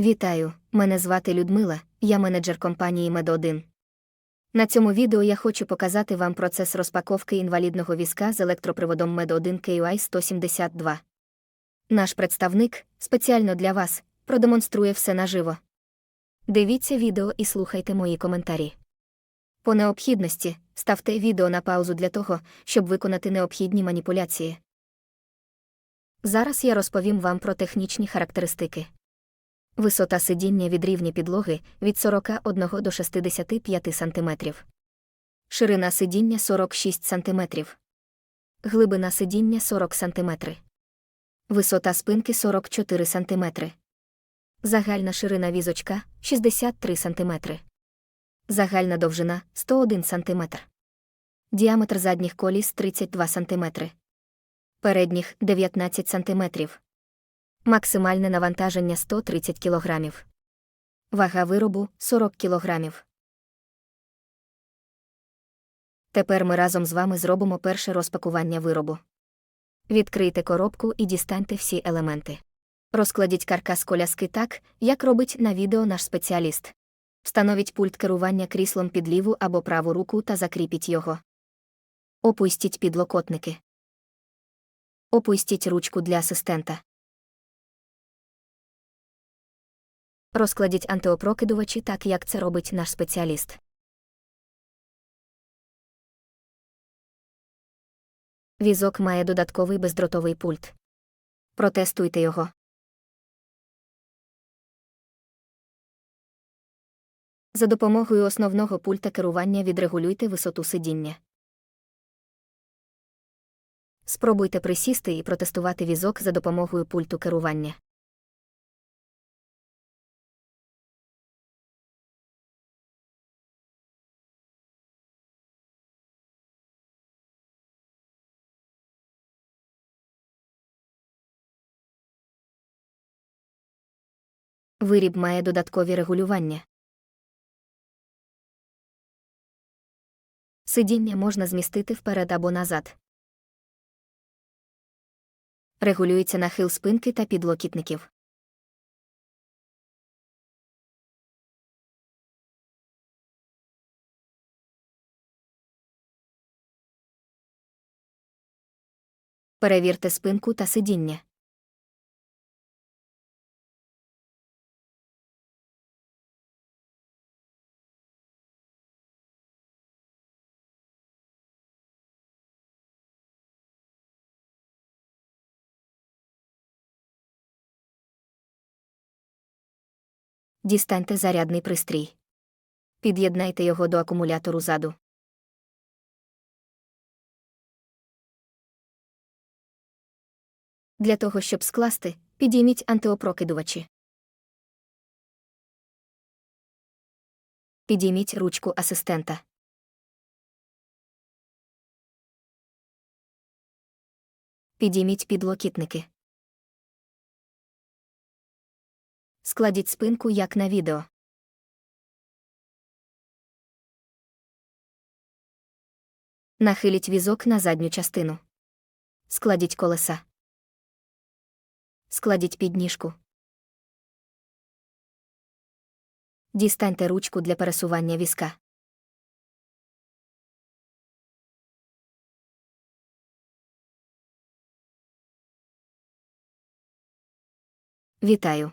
Вітаю, мене звати Людмила, я менеджер компанії Мед1. На цьому відео я хочу показати вам процес розпаковки інвалідного візка з електроприводом Мед1 KUI 172. Наш представник, спеціально для вас, продемонструє все наживо. Дивіться відео і слухайте мої коментарі. По необхідності ставте відео на паузу для того, щоб виконати необхідні маніпуляції. Зараз я розповім вам про технічні характеристики. Висота сидіння від рівня підлоги від 41 до 65 см. Ширина сидіння 46 см. Глибина сидіння 40 см. Висота спинки 44 см. Загальна ширина візочка 63 см. Загальна довжина 101 см. Діаметр задніх коліс 32 см. Передніх 19 см. Максимальне навантаження 130 кг. Вага виробу 40 кг. Тепер ми разом з вами зробимо перше розпакування виробу. Відкрийте коробку і дістаньте всі елементи. Розкладіть каркас коляски так, як робить на відео наш спеціаліст. Встановіть пульт керування кріслом під ліву або праву руку та закріпіть його. Опустіть підлокотники. Опустіть ручку для асистента. Розкладіть антиопрокидувачі так, як це робить наш спеціаліст. Візок має додатковий бездротовий пульт. Протестуйте його. За допомогою основного пульта керування відрегулюйте висоту сидіння. Спробуйте присісти і протестувати візок за допомогою пульту керування. Виріб має додаткові регулювання. Сидіння можна змістити вперед або назад. Регулюється нахил спинки та підлокітників. Перевірте спинку та сидіння. Дістаньте зарядний пристрій. Під'єднайте його до акумулятору заду. Для того, щоб скласти, підійміть антиопрокидувачі. Підійміть ручку асистента. Підійміть підлокітники. Складіть спинку як на відео. Нахиліть візок на задню частину. Складіть колеса. Складіть підніжку. Дістаньте ручку для пересування візка. Вітаю!